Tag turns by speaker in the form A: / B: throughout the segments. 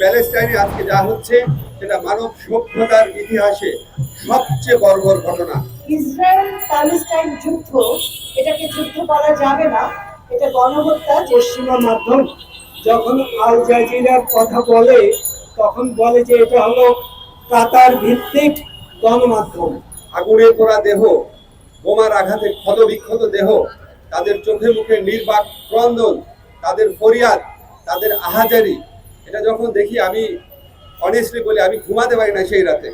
A: প্যালেস্টাইনে আজকে যা হচ্ছে সেটা মানব সভ্যতার ইতিহাসে সবচেয়ে বর্বর ঘটনা।
B: ইসরায়েল প্যালেস্টাইন যুদ্ধ এটাকে যুদ্ধ বলা যাবে না এটা গণহত্যা।
C: পশ্চিমা মাধ্যম যখন আল জাজিরার কথা বলে তখন বলে যে এটা হলো কাতার ভিত্তিক গণমাধ্যম।
A: আগুনে পোড়া দেহ বোমার আঘাতে ক্ষতবিক্ষত দেহ তাদের চোখে মুখে নির্বাক ক্রন্দন তাদের ফরিয়াদ তাদের আহাজারি এটা যখন দেখি আমি অনেস্টলি বলি, আমি ঘুমাতে পারি না সেই রাতে।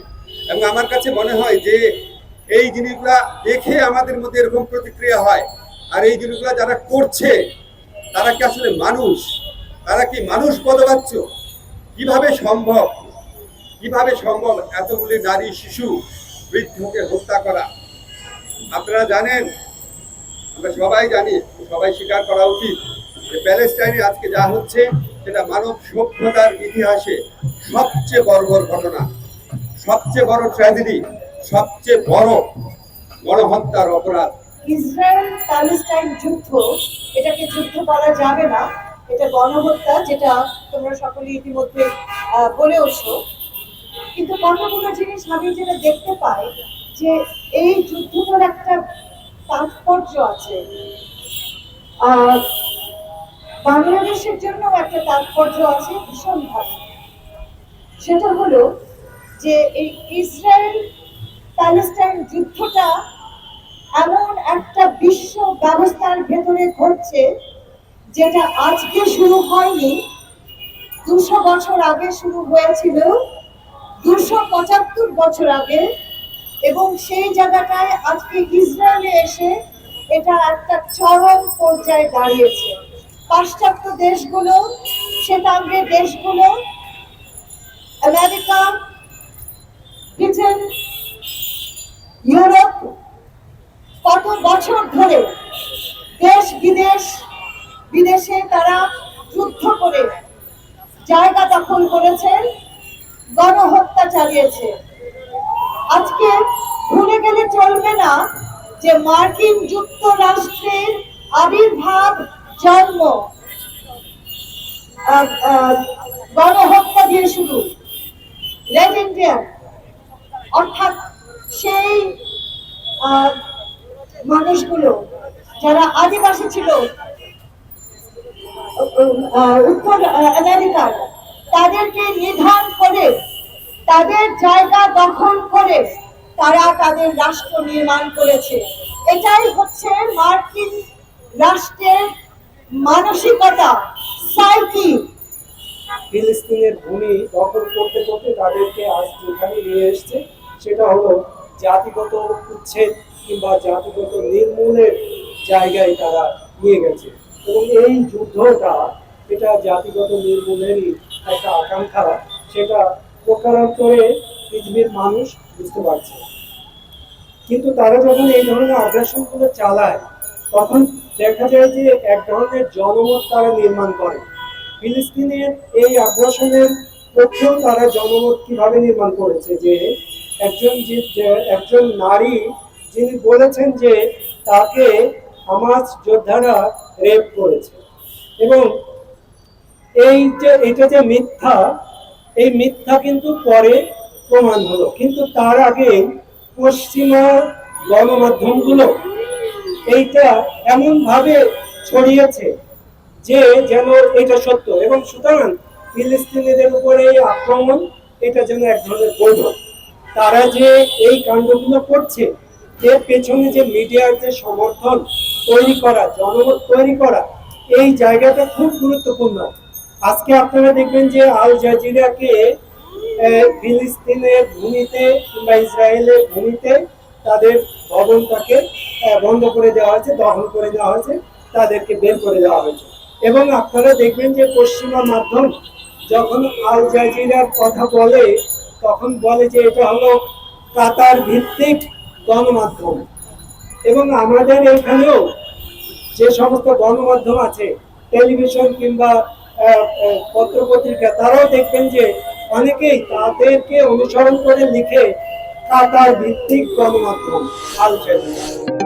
A: এবং আমার কাছে মনে হয় যে এই জিনিসগুলা দেখে আমাদের মধ্যে এরকম প্রতিক্রিয়া হয়। আর এই জিনিসগুলা যারা করছে, তারা কি আসলে মানুষ? তারা কি মানুষ পদবাচ্য কীভাবে সম্ভব? কীভাবে সম্ভব এতগুলি নারী শিশু বৃদ্ধকে হত্যা করা? আপনারা জানেন, আমরা সবাই জানি, সবাই স্বীকার করা উচিত যে প্যালেস্টাইনে আজকে যা হচ্ছে সেটা মানব সভ্যতার ইতিহাসে সবচেয়ে বর্বর ঘটনা সবচেয়ে বড় ট্র্যাজেডি সবচেয়ে বড় গণহত্যার অপরাধ।
B: ইসরায়েল প্যালেস্টাইন যুদ্ধ এটাকে যুদ্ধ বলা যাবে না এটা গণহত্যা যেটা তোমরা সকলে ইতিমধ্যে আহ, বলেওছো কিন্তু কতগুলো জিনিস আমি যেটা দেখতে পাই যে এই যুদ্ধটার একটা তাৎপর্য আছে। আর বাংলাদেশের জন্য একটা তাৎপর্য আছে ভীষণভাবে সেটা হলো যে এই ইসরায়েল প্যালেস্টাইন যুদ্ধটা এমন একটা বিশ্ব ব্যবস্থার ভেতরে ঘটছে যেটা আজকে শুরু হয়নি, দুশো বছর আগে শুরু হয়েছিল, দুশো পঁচাত্তর বছর আগে, এবং সেই জায়গাটায় আজকে ইসরায়েলে এসে এটা একটা চরম পর্যায়ে দাঁড়িয়েছে। পাশ্চাত্য দেশগুলো, শ্বেতাঙ্গের দেশগুলো, আমেরিকা, ব্রিটেন, ইউরোপ, কত বছর ধরে দেশ বিদেশ, বিদেশে তারা যুদ্ধ করে জায়গা দখল করেছে, গণহত্যা চালিয়েছে। আজকে ভুলে গেলে চলবে না যে মার্কিন যুক্তরাষ্ট্রের আবির্ভাব জন্ম গণহত্যা দিয়ে শুরু। অর্থাৎ সেই মানুষগুলো যারা আদিবাসী ছিল উত্তর আমেরিকার, তাদেরকে নিধন করে, তাদের জায়গা দখল করে তারা তাদের রাষ্ট্র নির্মাণ করেছে। এটাই হচ্ছে মার্কিন রাষ্ট্রের মানসিকতা সাইকি
C: ফিলিস্তিনের ভূমি দখল করতে করতে তাদেরকে আজ যেখানে নিয়ে এসছে, সেটা হলো জাতিগত উচ্ছেদ কিংবা জাতিগত নির্মূলের জায়গায় তারা নিয়ে গেছে। এবং এই যুদ্ধটা, এটা জাতিগত নির্মূলেরই একটা আকাঙ্ক্ষা, সেটা প্রকারান্তরে পৃথিবীর মানুষ বুঝতে পারছে। কিন্তু তারা যখন এই ধরনের আগ্রাসনগুলো চালায় তখন দেখা যায় যে এক ধরনের জনমত তারা নির্মাণ করে। ফিলিস্তিনের এই আগ্রাসনের পক্ষেও তারা জনমত কীভাবে নির্মাণ করেছে যে একজন একজন নারী যিনি বলেছেন যে তাকে হামাস যোদ্ধারা রেপ করেছে। এবং এই যে, এটা যে মিথ্যা, এই মিথ্যা কিন্তু পরে প্রমাণ হলো। কিন্তু তার আগে পশ্চিমা গণমাধ্যমগুলো এইটা এমন ভাবে ছড়িয়েছে যে যেন এটা সত্য। এবং সুতরাং ফিলিস্তিনিদের উপরে এই আক্রমণ, এটা যেন এক ধরনের বৈধ। তারা যে এই কাণ্ডগুলো করছে, এর পেছনে যে মিডিয়ার যে সমর্থন তৈরি করা, জনমত তৈরি করা, এই জায়গাটা খুব গুরুত্বপূর্ণ। আজকে আপনারা দেখবেন যে আল জাজিরাকে ফিলিস্তিনের ভূমিতে কিংবা ইসরায়েলের ভূমিতে তাদের ভবনটাকে বন্ধ করে দেওয়া হয়েছে, দখল করে দেওয়া হয়েছে, তাদেরকে বের করে দেওয়া হয়েছে। এবং আপনারা দেখবেন যে পশ্চিমা মাধ্যম যখন আল জাজিরার কথা বলে, তখন বলে যে এটা হলো কাতার ভিত্তিক গণমাধ্যম। এবং আমাদের এখানেও যে সমস্ত গণমাধ্যম আছে, টেলিভিশন কিংবা পত্রপত্রিকা, তারাও দেখবেন যে অনেকেই তাদেরকে অনুসরণ করে লিখে কাতার ভিত্তিক গণমাধ্যম আল জাজিরা